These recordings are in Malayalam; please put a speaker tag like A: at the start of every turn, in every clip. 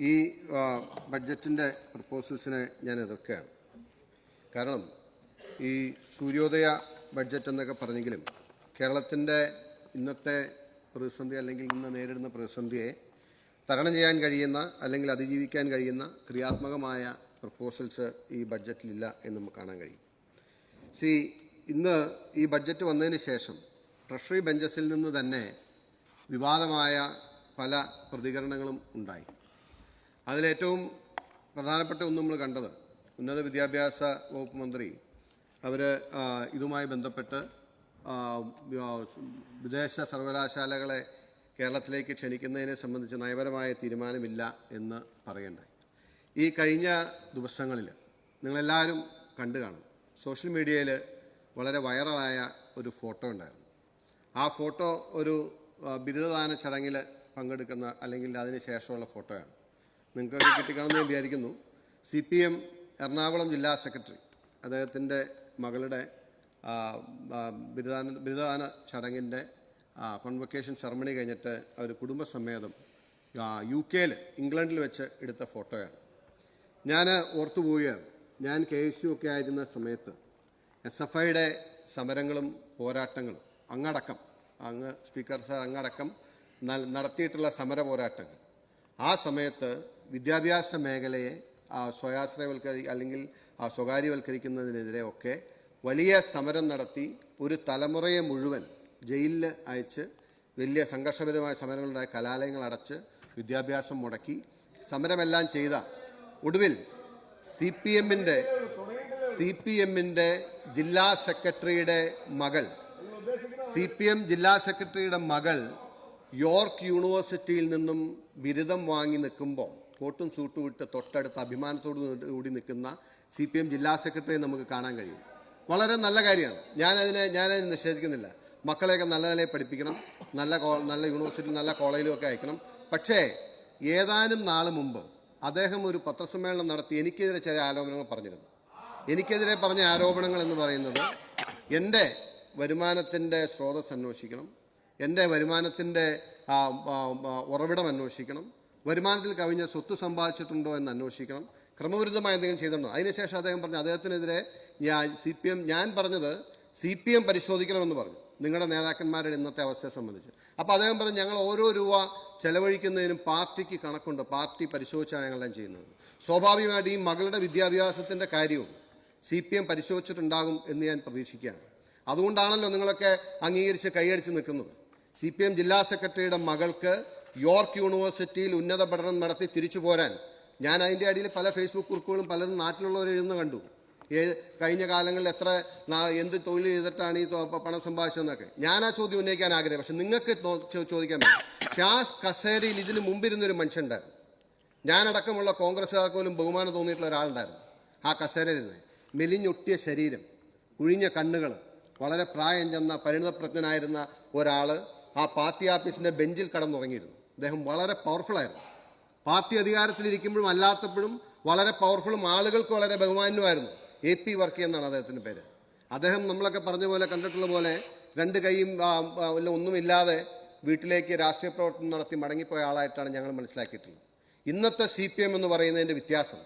A: ഈ ബഡ്ജറ്റിന്റെ പ്രപ്പോസൽസിനെ ഞാൻ എതിർക്കുകയാണ്. കാരണം ഈ സൂര്യോദയ ബഡ്ജറ്റ് എന്നൊക്കെ പറഞ്ഞെങ്കിലും കേരളത്തിന്റെ ഇന്നത്തെ പ്രതിസന്ധി അല്ലെങ്കിൽ ഇന്ന് നേരിടുന്ന പ്രതിസന്ധിയെ തരണം ചെയ്യാൻ കഴിയുന്ന അല്ലെങ്കിൽ അതിജീവിക്കാൻ കഴിയുന്ന ക്രിയാത്മകമായ പ്രപ്പോസൽസ് ഈ ബഡ്ജറ്റിലില്ല എന്ന് നമുക്ക് കാണാൻ കഴിയും. സി ഇന്ന് ഈ ബഡ്ജറ്റ് വന്നതിന് ശേഷം ട്രഷറി ബെഞ്ചസിൽ നിന്ന് തന്നെ വിവാദമായ പല പ്രതികരണങ്ങളും ഉണ്ടായി. അതിലേറ്റവും പ്രധാനപ്പെട്ട ഒന്ന് നമ്മൾ കണ്ടത്. ഉന്നത വിദ്യാഭ്യാസ വകുപ്പ് മന്ത്രി അവർ ഇതുമായി ബന്ധപ്പെട്ട് വിദേശ സർവകലാശാലകളെ കേരളത്തിലേക്ക് ക്ഷണിക്കുന്നതിനെ സംബന്ധിച്ച് നയപരമായ തീരുമാനമില്ല എന്ന് പറയണ്ടായി. ഈ കഴിഞ്ഞ ദിവസങ്ങളിൽ നിങ്ങളെല്ലാവരും കണ്ടു കാണും. സോഷ്യൽ മീഡിയയിൽ വളരെ വൈറലായ ഒരു ഫോട്ടോ ഉണ്ടായിരുന്നു. ആ ഫോട്ടോ ഒരു ബിരുദദാന ചടങ്ങിൽ പങ്കെടുക്കുന്ന അല്ലെങ്കിൽ അതിന് ശേഷമുള്ള ഫോട്ടോയാണ്. നിങ്ങൾക്ക് കിട്ടിക്കാണെന്ന് ഞാൻ വിചാരിക്കുന്നു. സി പി എം എറണാകുളം ജില്ലാ സെക്രട്ടറി അദ്ദേഹത്തിന്റെ മകളുടെ ബിരുദാന ബിരുദാന ചടങ്ങിന്റെ കോൺവൊക്കേഷൻ സെറമണി കഴിഞ്ഞിട്ട് അവർ കുടുംബസമേതം യു കെയിൽ ഇംഗ്ലണ്ടിൽ വെച്ച് എടുത്ത ഫോട്ടോയാണ്. ഞാൻ ഓർത്തു പോവുകയാണ് ഞാൻ കെ എസ് യു ഒക്കെ ആയിരുന്ന സമയത്ത് എസ് എഫ് ഐയുടെ സമരങ്ങളും പോരാട്ടങ്ങളും അങ്ങടക്കം അങ്ങ് സ്പീക്കർ സാർ അങ്ങടക്കം നടത്തിയിട്ടുള്ള സമര പോരാട്ടങ്ങൾ ആ സമയത്ത് വിദ്യാഭ്യാസ മേഖലയെ സ്വയാശ്രയവൽക്കരി അല്ലെങ്കിൽ സ്വകാര്യവൽക്കരിക്കുന്നതിനെതിരെ ഒക്കെ വലിയ സമരം നടത്തി ഒരു തലമുറയെ മുഴുവൻ ജയിലിൽ അയച്ച് വലിയ സംഘർഷപരമായ സമരങ്ങളുണ്ടായ കലാലയങ്ങൾ അടച്ച് വിദ്യാഭ്യാസം മുടക്കി സമരമെല്ലാം ചെയ്ത ഒടുവിൽ സി പി എമ്മിന്റെ സി പി എമ്മിന്റെ ജില്ലാ സെക്രട്ടറിയുടെ മകൾ സി പി എം ജില്ലാ സെക്രട്ടറിയുടെ മകൾ യോർക്ക് യൂണിവേഴ്സിറ്റിയിൽ നിന്നും ബിരുദം വാങ്ങി നിൽക്കുമ്പോൾ കോട്ടും സൂട്ടും ഇട്ട് തൊട്ടടുത്ത് അഭിമാനത്തോടു കൂടി നിൽക്കുന്ന സി പി എം ജില്ലാ സെക്രട്ടറിയെ നമുക്ക് കാണാൻ കഴിയും. വളരെ നല്ല കാര്യമാണ്. ഞാനതിനെ ഞാനതിനെ നിഷേധിക്കുന്നില്ല. മക്കളെയൊക്കെ നല്ല നിലയിൽ പഠിപ്പിക്കണം. നല്ല നല്ല യൂണിവേഴ്സിറ്റി നല്ല കോളേജിലും ഒക്കെ അയക്കണം. പക്ഷേ ഏതാനും നാൾ മുമ്പ് അദ്ദേഹം ഒരു പത്രസമ്മേളനം നടത്തി എനിക്കെതിരെ ചില ആരോപണങ്ങൾ പറഞ്ഞിരുന്നു. എനിക്കെതിരെ പറഞ്ഞ ആരോപണങ്ങൾ എന്ന് പറയുന്നത് എന്റെ വരുമാനത്തിന്റെ സ്രോതസ് അന്വേഷിക്കണം. എന്റെ വരുമാനത്തിന്റെ ഉറവിടം അന്വേഷിക്കണം. വരുമാനത്തിൽ കവിഞ്ഞ സ്വത്ത് സമ്പാദിച്ചിട്ടുണ്ടോ എന്ന് അന്വേഷിക്കണം. ക്രമവിരുദ്ധമായ എന്തെങ്കിലും ചെയ്തിട്ടുണ്ടോ? അതിനുശേഷം അദ്ദേഹം പറഞ്ഞു അദ്ദേഹത്തിനെതിരെ ഞാൻ സി പി എം ഞാൻ പറഞ്ഞത് സി പി എം പരിശോധിക്കണമെന്ന് പറഞ്ഞു. നിങ്ങളുടെ നേതാക്കന്മാരുടെ ഇന്നത്തെ അവസ്ഥയെ സംബന്ധിച്ച്. അപ്പോൾ അദ്ദേഹം പറഞ്ഞു ഞങ്ങൾ ഓരോ രൂപ ചെലവഴിക്കുന്നതിനും പാർട്ടിക്ക് കണക്കുണ്ട്. പാർട്ടി പരിശോധിച്ചാണ് ഞങ്ങളെല്ലാം ചെയ്യുന്നത്. സ്വാഭാവികമായിട്ട് ഈ മകളുടെ വിദ്യാഭ്യാസത്തിന്റെ കാര്യവും സി പി എം പരിശോധിച്ചിട്ടുണ്ടാകും എന്ന് ഞാൻ പ്രതീക്ഷിക്കുകയാണ്. അതുകൊണ്ടാണല്ലോ നിങ്ങളൊക്കെ അംഗീകരിച്ച് കൈയടിച്ച് നിൽക്കുന്നത്. സി പി എം ജില്ലാ സെക്രട്ടറിയുടെ മകൾക്ക് യോർക്ക് യൂണിവേഴ്സിറ്റിയിൽ ഉന്നത പഠനം നടത്തി തിരിച്ചു പോരാൻ. ഞാൻ അതിന്റെ അടിയിൽ പല ഫേസ്ബുക്ക് കുറിപ്പുകളും പലരും നാട്ടിലുള്ളവർ എഴുതുന്ന കണ്ടു. കഴിഞ്ഞ കാലങ്ങളിൽ എത്ര എന്ത് തൊഴിൽ ചെയ്തിട്ടാണ് ഈ പണം സമ്പാദിച്ചതെന്നൊക്കെ. ഞാൻ ആ ചോദ്യം ഉന്നയിക്കാൻ ആഗ്രഹം പക്ഷെ നിങ്ങൾക്ക് ചോദിക്കാൻ പറ്റും. ആ കസേരയിൽ ഇതിന് മുമ്പിരുന്നൊരു മനുഷ്യനുണ്ടായിരുന്നു. ഞാനടക്കമുള്ള കോൺഗ്രസ്സുകാർക്ക് പോലും ബഹുമാനം തോന്നിയിട്ടുള്ള ഒരാളുണ്ടായിരുന്നു. ആ കസേരയിരുന്ന് മെലിഞ്ഞൊട്ടിയ ശരീരം കുഴിഞ്ഞ കണ്ണുകൾ വളരെ പ്രായം ചെന്ന പരിണിതപ്രജ്ഞനായിരുന്ന ഒരാൾ ആ പാർട്ടി ഓഫീസിന്റെ ബെഞ്ചിൽ കടന്നുറങ്ങിയിരുന്നു. അദ്ദേഹം വളരെ പവർഫുള്ളായിരുന്നു പാർട്ടി അധികാരത്തിലിരിക്കുമ്പോഴും അല്ലാത്തപ്പോഴും വളരെ പവർഫുള്ളും ആളുകൾക്ക് വളരെ ബഹുമാനുമായിരുന്നു എ പി വർക്കി എന്നാണ് അദ്ദേഹത്തിന്റെ പേര്. അദ്ദേഹം നമ്മളൊക്കെ പറഞ്ഞ പോലെ കണ്ടിട്ടുള്ള പോലെ രണ്ട് കൈയും ഒന്നുമില്ലാതെ വീട്ടിലേക്ക് രാഷ്ട്രീയ പ്രവർത്തനം നടത്തി മടങ്ങിപ്പോയ ആളായിട്ടാണ് ഞങ്ങൾ മനസ്സിലാക്കിയിട്ടുള്ളത്. ഇന്നത്തെ സി പി എം എന്ന് പറയുന്നതിന്റെ വ്യത്യാസം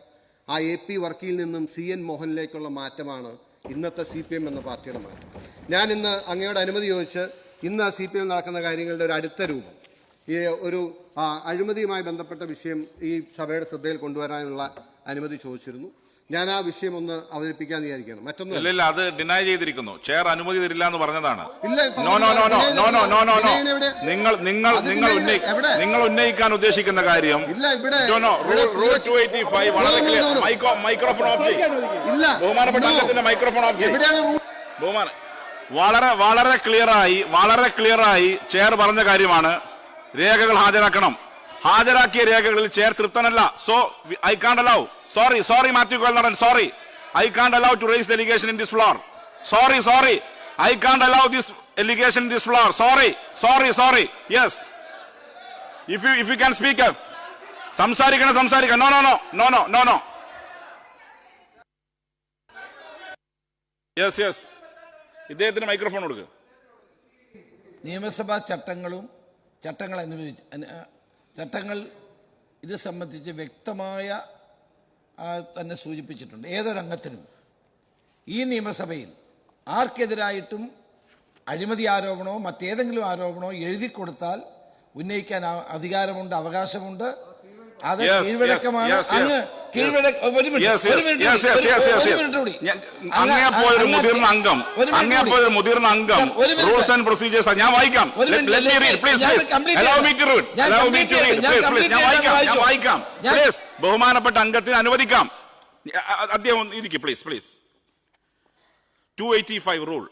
A: ആ എ പി വർക്കിയിൽ നിന്നും സി എൻ മോഹനിലേക്കുള്ള മാറ്റമാണ് ഇന്നത്തെ സി പി എം എന്ന പാർട്ടിയുടെ മാറ്റം. ഞാൻ ഇന്ന് അങ്ങയുടെ അനുമതി ചോദിച്ച് ഇന്ന് സി പി എം നടക്കുന്ന കാര്യങ്ങളുടെ ഒരു അടുത്ത രൂപം. ഈ ഒരു അഴിമതിയുമായി ബന്ധപ്പെട്ട വിഷയം ഈ സഭയുടെ ശ്രദ്ധയിൽ കൊണ്ടുവരാനുള്ള അനുമതി ചോദിച്ചിരുന്നു. ഞാൻ ആ വിഷയം ഒന്ന് അവതരിപ്പിക്കാൻ വിചാരിക്കുന്നു മറ്റൊന്ന്
B: ഇല്ല അത് ഡിനൈ ചെയ്തിരിക്കുന്നു. ചെയർ അനുമതി തരില്ല എന്ന് പറഞ്ഞതാണ്. നിങ്ങൾ നിങ്ങൾ നിങ്ങൾ നിങ്ങൾ ഉന്നയിക്കാൻ ഉദ്ദേശിക്കുന്ന കാര്യം മൈക്രോഫോൺ ഓഫ് ബഹുമാനപ്പെട്ട മൈക്രോഫോൺ ഓഫ് ബഹുമാന വളരെ വളരെ ക്ലിയറായി വളരെ ക്ലിയറായി ചെയർ പറഞ്ഞ കാര്യമാണ് രേഖകൾ ഹാജരാക്കണം. ഹാജരാക്കിയ രേഖകളിൽ chair തൃപ്തനല്ല. So I can't allow sorry sorry Mathew Kuzhalnadan sorry I can't allow to raise the allegation in this floor sorry sorry I can't allow this allegation in this floor sorry sorry sorry yes if you if you can speak സംസാരിക്കണം സംസാരിക്കണം. No no no no no no no yes yes ഇദ്ദേഹത്തിന് മൈക്രോഫോൺ കൊടുക്കുക
C: നിയമസഭാ ചട്ടങ്ങളും ചട്ടങ്ങൾ അനുവദിച്ച് ചട്ടങ്ങൾ ഇത് സംബന്ധിച്ച് വ്യക്തമായ തന്നെ സൂചിപ്പിച്ചിട്ടുണ്ട്. ഏതൊരംഗത്തിനും ഈ നിയമസഭയിൽ ആർക്കെതിരായിട്ടും അഴിമതി ആരോപണമോ മറ്റേതെങ്കിലും ആരോപണമോ എഴുതി കൊടുത്താൽ ഉന്നയിക്കാൻ അധികാരമുണ്ട് അവകാശമുണ്ട്. അത് കീഴ്വഴക്കമാണ്. അങ്ങ്
B: ഞാൻ- മുതിർന്ന അംഗം. മുതിർന്ന അംഗം. റൂൾസ് ആൻഡ് പ്രൊസീജിയേഴ്സ് വായിക്കാം.
C: ഞാൻ
B: പ്ലീസ് ബഹുമാനപ്പെട്ട അംഗത്തിന് അനുവദിക്കാം. അദ്ദേഹം ഇരിക്കും please please two eighty five rule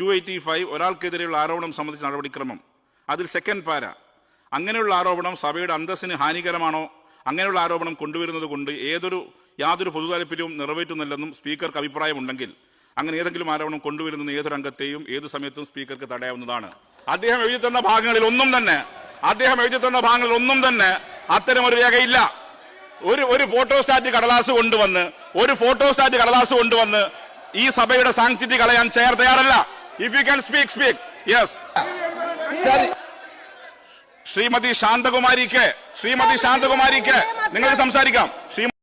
B: two eighty five ഒരാൾക്കെതിരെയുള്ള ആരോപണം സംബന്ധിച്ച നടപടിക്രമം. അതിൽ സെക്കൻഡ് പാര. അങ്ങനെയുള്ള ആരോപണം സഭയുടെ അന്തസ്സിന് ഹാനികരമാണോ? അങ്ങനെയുള്ള ആരോപണം കൊണ്ടുവരുന്നത് കൊണ്ട് ഏതൊരു യാതൊരു പൊതു താല്പര്യവും നിറവേറ്റുന്നില്ലെന്നും സ്പീക്കർക്ക് അഭിപ്രായമുണ്ടെങ്കിൽ അങ്ങനെ ഏതെങ്കിലും ആരോപണം കൊണ്ടുവരുന്ന ഏതൊരു അംഗത്തെയും ഏത് സമയത്തും സ്പീക്കർക്ക് തടയാവുന്നതാണ്. അദ്ദേഹം എഴുതി തന്ന ഭാഗങ്ങളിൽ ഒന്നും തന്നെ അദ്ദേഹം എഴുതി തന്ന ഭാഗങ്ങളിൽ ഒന്നും തന്നെ അത്തരം ഒരു രേഖയില്ല. ഒരു ഒരു ഫോട്ടോസ്റ്റാറ്റ് കടലാസ് കൊണ്ടുവന്ന് ഒരു ഫോട്ടോസ്റ്റാറ്റ് കടലാസ് കൊണ്ടുവന്ന് ഈ സഭയുടെ സാങ്ക്ടിറ്റി കളയാൻ ചെയർ തയ്യാറല്ല. If you can speak speak yes
C: Sir,
B: Shrimati ശാന്തകുമാരിക്ക് Shrimati ശാന്തകുമാരിക്ക് നിങ്ങൾ സംസാരിക്കാം. ശ്രീ